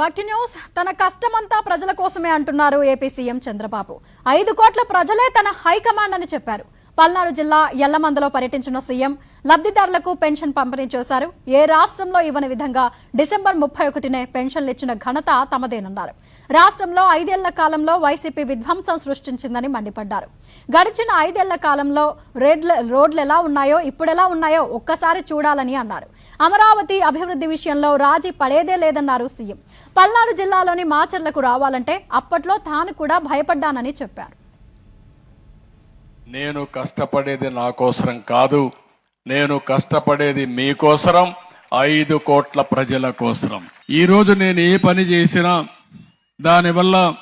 Back news తన కష్టమంతా ప్రజల కోసమే అంటున్నారు ఏపీ సీఎం చంద్రబాబు. ఐదు కోట్ల ప్రజలే తన హైకమాండ్ అని చెప్పారు. పల్నాడు జిల్లా ఎల్లమందలో పర్యటించిన సీఎం లబ్ధిదారులకు పెన్షన్ పంపిణీ చేశారు. ఏ రాష్ట్రంలో ఇవ్వని విధంగా డిసెంబర్ ముప్పై ఒకటినే పెన్షన్లు ఇచ్చిన ఘనత తమదేనన్నారు. రాష్ట్రంలో ఐదేళ్ళ కాలంలో వైసీపీ విధ్వంసం సృష్టించిందని మండిపడ్డారు. గడిచిన ఐదేళ్ళ కాలంలో రోడ్ల రోడ్లు ఎలా ఉన్నాయో ఇప్పుడెలా ఉన్నాయో ఒక్కసారి చూడాలని అన్నారు. అమరావతి అభివృద్ధి విషయంలో రాజీ పడేదే లేదన్నారు సీఎం. పల్నాడు జిల్లాలోని మాచర్లకు రావాలంటే అప్పట్లో తాను కూడా భయపడ్డానని చెప్పారు. నేను కష్టపడేది నా కోసరం కాదు. నేను కష్టపడేది మీకోసరం ఐదు కోట్ల ప్రజల కోసరం. ఈరోజు నేను ఏ పని చేసినా దానివల్ల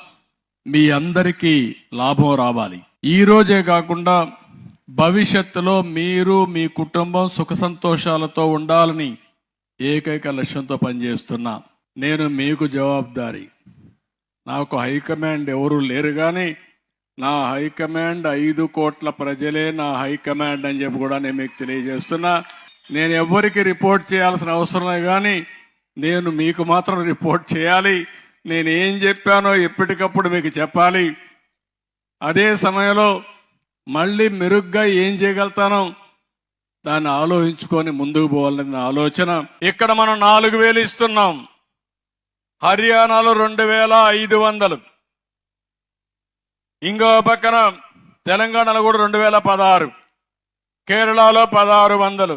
మీ అందరికీ లాభం రావాలి. ఈ రోజే కాకుండా భవిష్యత్తులో మీరు మీ కుటుంబం సుఖ సంతోషాలతో ఉండాలని ఏకైక లక్ష్యంతో పనిచేస్తున్నా. నేను మీకు జవాబుదారీ. నాకు హైకమాండ్ ఎవరూ లేరు కానీ నా హైకమాండ్ ఐదు కోట్ల ప్రజలే నా హైకమాండ్ అని చెప్పి కూడా నేను మీకు తెలియజేస్తున్నా. నేను ఎవ్వరికి రిపోర్ట్ చేయాల్సిన అవసరమే కానీ నేను మీకు మాత్రం రిపోర్ట్ చేయాలి. నేను ఏం చెప్పానో ఎప్పటికప్పుడు మీకు చెప్పాలి. అదే సమయంలో మళ్ళీ మెరుగ్గా ఏం చేయగలుగుతానో దాన్ని ఆలోచించుకొని ముందుకు పోవాలని ఆలోచన. ఇక్కడ మనం నాలుగు వేలు ఇస్తున్నాం. హర్యానాలో రెండు వేల ఐదు వందలు. ఇంకో పక్కన తెలంగాణలో కూడా రెండు వేల పదహారు కేరళలో పదహారు వందలు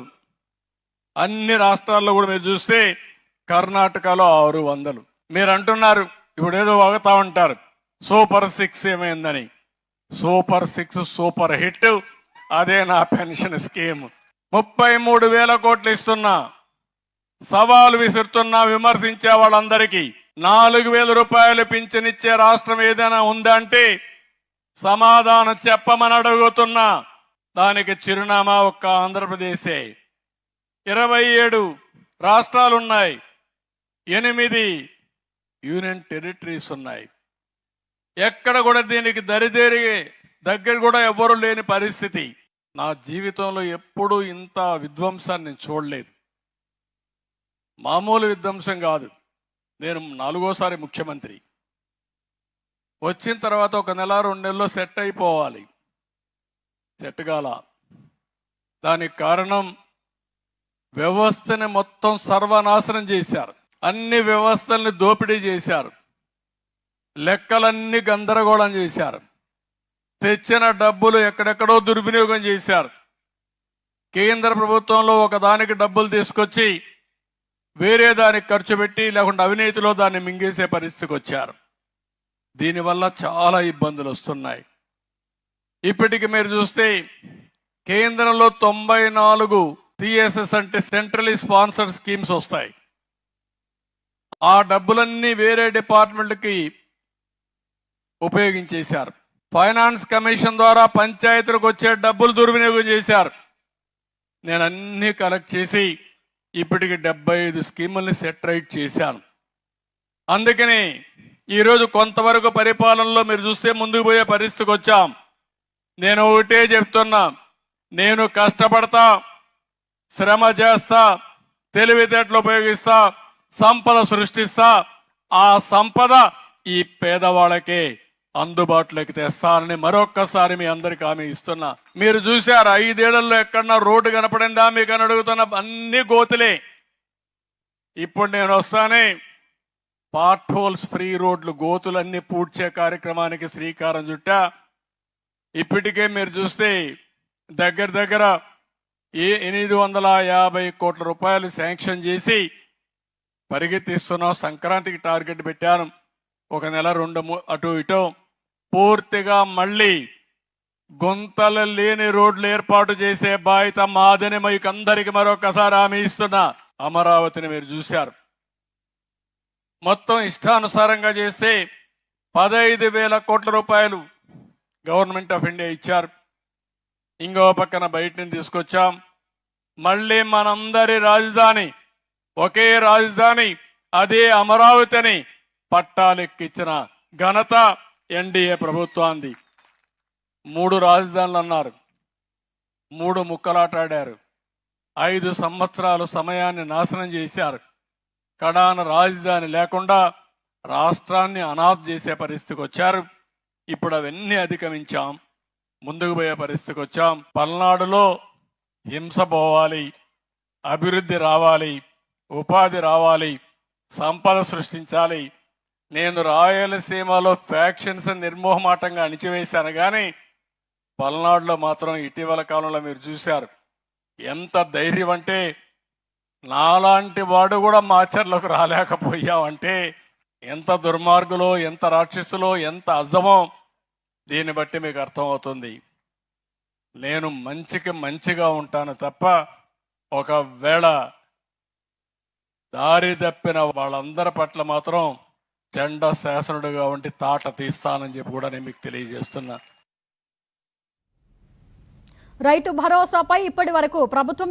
అన్ని రాష్ట్రాల్లో కూడా మీరు చూస్తే కర్ణాటకలో ఆరు వందలు. మీరు అంటున్నారు ఇప్పుడు ఏదో వాగుతా ఉంటారు సూపర్ సిక్స్ ఏమైందని. సూపర్ సిక్స్ సూపర్ హిట్ అదే నా పెన్షన్ స్కీమ్. ముప్పై మూడు వేల కోట్లు ఇస్తున్నా సవాలు విసురుతున్నా విమర్శించే వాళ్ళందరికీ నాలుగు వేల రూపాయలు పింఛనిచ్చే రాష్ట్రం ఏదైనా ఉందంటే సమాధానం చెప్పమని అడుగుతున్నా. దానికి చిరునామా ఒక్క ఆంధ్రప్రదేశే. ఇరవై ఏడు రాష్ట్రాలున్నాయి. ఎనిమిది యూనియన్ టెరిటరీస్ ఉన్నాయి. ఎక్కడ కూడా దీనికి దరిదేరి దగ్గర కూడా ఎవ్వరు లేని పరిస్థితి. నా జీవితంలో ఎప్పుడూ ఇంత విధ్వంసాన్ని నేను చూడలేదు. మామూలు విధ్వంసం కాదు. నేను నాలుగోసారి ముఖ్యమంత్రి. వచ్చిన తర్వాత ఒక నెల రెండు నెలల్లో సెట్ అయిపోవాలి. సెట్ కాల. దానికి కారణం వ్యవస్థని మొత్తం సర్వనాశనం చేశారు. అన్ని వ్యవస్థల్ని దోపిడీ చేశారు. లెక్కలన్నీ గందరగోళం చేశారు. తెచ్చిన డబ్బులు ఎక్కడెక్కడో దుర్వినియోగం చేశారు. కేంద్ర ప్రభుత్వంలో ఒక దానికి డబ్బులు తీసుకొచ్చి వేరే దానికి ఖర్చు పెట్టి లేకుంటే అవినీతిలో దాన్ని మింగేసే పరిస్థితికి వచ్చారు. దీనివల్ల చాలా ఇబ్బందులు వస్తున్నాయి. ఇప్పటికి మీరు చూస్తే కేంద్రంలో తొంభై నాలుగు సిఎస్ఎస్ అంటే సెంట్రలీ స్పాన్సర్ స్కీమ్స్ వస్తాయి. ఆ డబ్బులన్నీ వేరే డిపార్ట్మెంట్కి ఉపయోగించేశారు. ఫైనాన్స్ కమిషన్ ద్వారా పంచాయతీలకు వచ్చే డబ్బులు దుర్వినియోగం చేశారు. నేను అన్ని కలెక్ట్ చేసి ఇప్పటికి డెబ్బై ఐదు స్కీముల్ని సెటరైట్ చేశాను. అందుకని ఈరోజు కొంతవరకు పరిపాలనలో మీరు చూస్తే ముందుకు పోయే పరిస్థితికి వచ్చాం. నేను ఒకటే చెప్తున్నా నేను కష్టపడతా శ్రమ చేస్తా తెలివితేటలు ఉపయోగిస్తా సంపద సృష్టిస్తా ఆ సంపద ఈ పేదవాళ్ళకే అందుబాటులోకి తెస్తానని మరొక్కసారి మీ అందరికి హామీ ఇస్తున్నా. మీరు చూశారు ఐదేళ్ళలో ఎక్కడన్నా రోడ్డు కనపడిందా? మీకు అని అడుగుతున్న అన్ని గోతులే. ఇప్పుడు నేను వస్తానే పార్ట్ హోల్స్ ఫ్రీ రోడ్లు గోతులన్నీ పూడ్చే కార్యక్రమానికి శ్రీకారం చుట్టా ఇప్పటికే మీరు చూస్తే దగ్గర దగ్గర ఏ ఎనిమిది వందల యాభై కోట్ల రూపాయలు శాంక్షన్ చేసి పరిగెత్తిస్తున్నాం సంక్రాంతికి టార్గెట్ పెట్టాను. ఒక నెల రెండు అటు ఇటు పూర్తిగా మళ్ళీ గుంతలు లేని రోడ్లు ఏర్పాటు చేసే బాధ్యత మాదని మీకు అందరికి మరొకసారి హామీ ఇస్తున్నా. అమరావతిని మీరు చూశారు. మొత్తం ఇష్టానుసారంగా చేస్తే పదహైదు వేల కోట్ల రూపాయలు గవర్నమెంట్ ఆఫ్ ఇండియా ఇచ్చారు. ఇంకో పక్కన బయట నుంచి తీసుకొచ్చాం. మళ్ళీ మనందరి రాజధాని ఒకే రాజధాని అదే అమరావతి అని పట్టాలెక్కించిన ఘనత ఎన్డీఏ ప్రభుత్వాన్ని మూడు రాజధానులు అన్నారు. మూడు ముక్కలాటాడారు. ఐదు సంవత్సరాలు సమయాన్ని నాశనం చేశారు. కడాన రాజధాని లేకుండా రాష్ట్రాన్ని అనాథ్ చేసే పరిస్థితికి వచ్చారు. ఇప్పుడు అవన్నీ అధిగమించాం. ముందుకు పోయే పరిస్థితికి వచ్చాం. పల్నాడులో హింస పోవాలి అభివృద్ధి రావాలి ఉపాధి రావాలి సంపద సృష్టించాలి. నేను రాయలసీమలో ఫ్యాక్షన్స్ నిర్మోహమాటంగా అణిచివేశాను కానీ పల్నాడులో మాత్రం ఇటీవల కాలంలో మీరు చూశారు. ఎంత ధైర్యం అంటే నాలాంటి వాడు కూడా మాచర్లకు రాలేకపోయావంటే ఎంత దుర్మార్గులో ఎంత రాక్షసులో ఎంత అజమో దీన్ని బట్టి మీకు అర్థమవుతుంది. నేను మంచికి మంచిగా ఉంటాను తప్ప ఒకవేళ దారి తప్పిన వాళ్ళందరి పట్ల మాత్రం చెండ శాసనుడిగా ఉండి తాట తీస్తానని చెప్పి కూడా నేను మీకు తెలియజేస్తున్నా. రైతు భరోసాపై ఇప్పటి వరకు ప్రభుత్వం